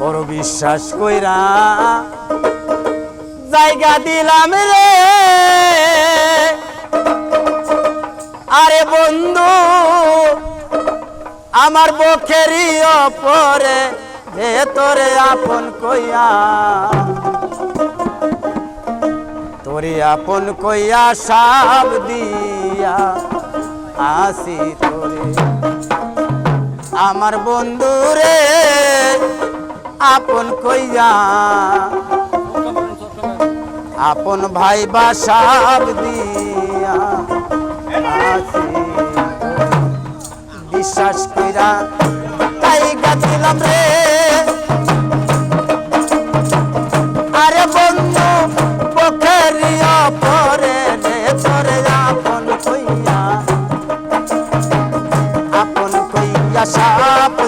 বড় বিশ্বাস কইরা জায়গা দিলাম রে। আরে বন্ধু, আমার বখেরই অপরে, ভেতরে আপন কইয়া, তোরে আপন কইয়া সাব দিয়া আসি তোরে। আমার বন্ধু রে আপন কইয়া। আপন ভাই বাসাব দিয়া বিশ্বাস কইরা তাই গাছিলাম রে। সাপ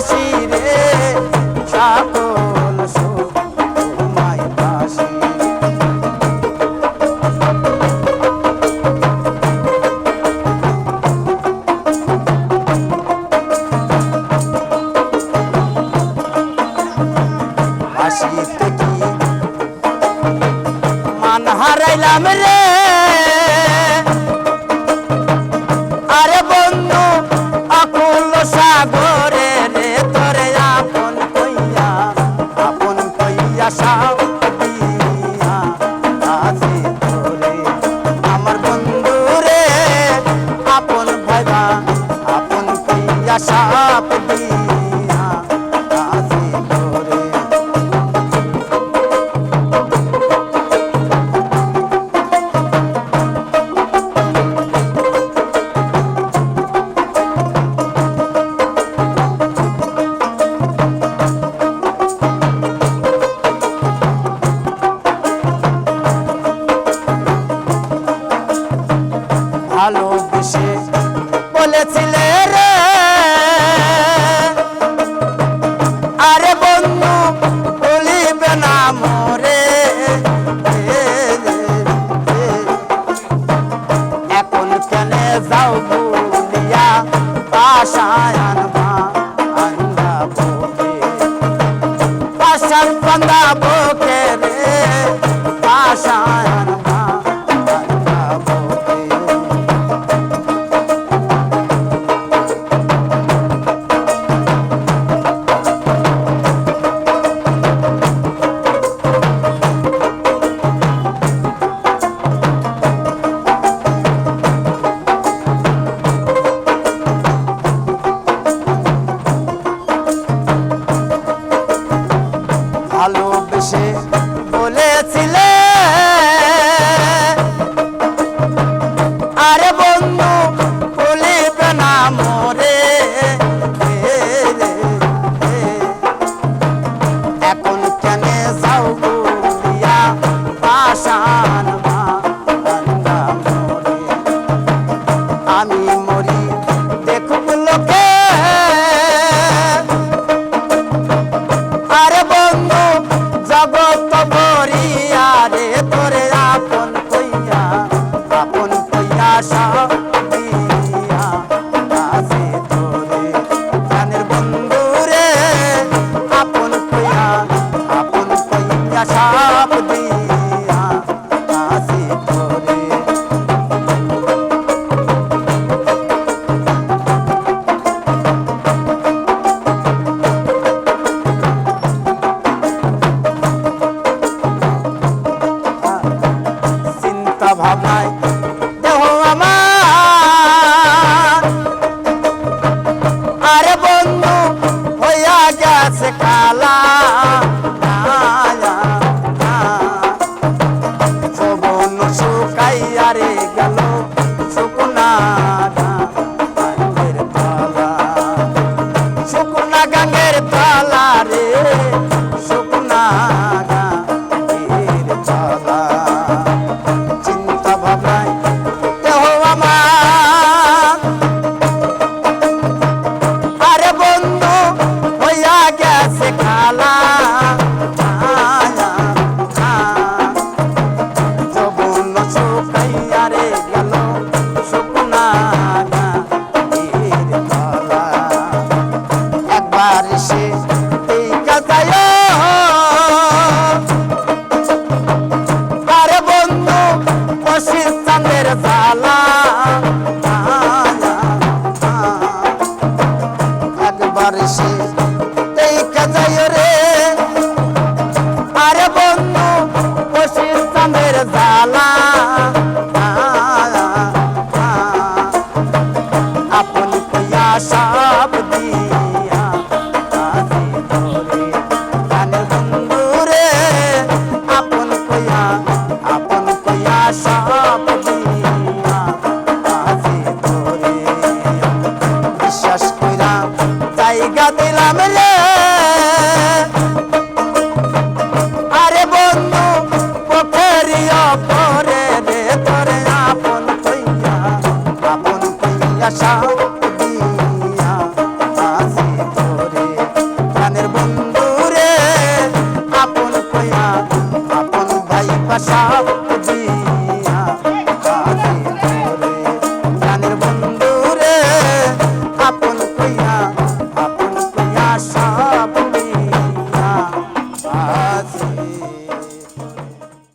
বাসি রে সকল সুখ তোমায় বাসি বাসিতে কি মান হারাইলাম রে। சம்பந்தா போக்கே জগত ভরিয়া ভাই সব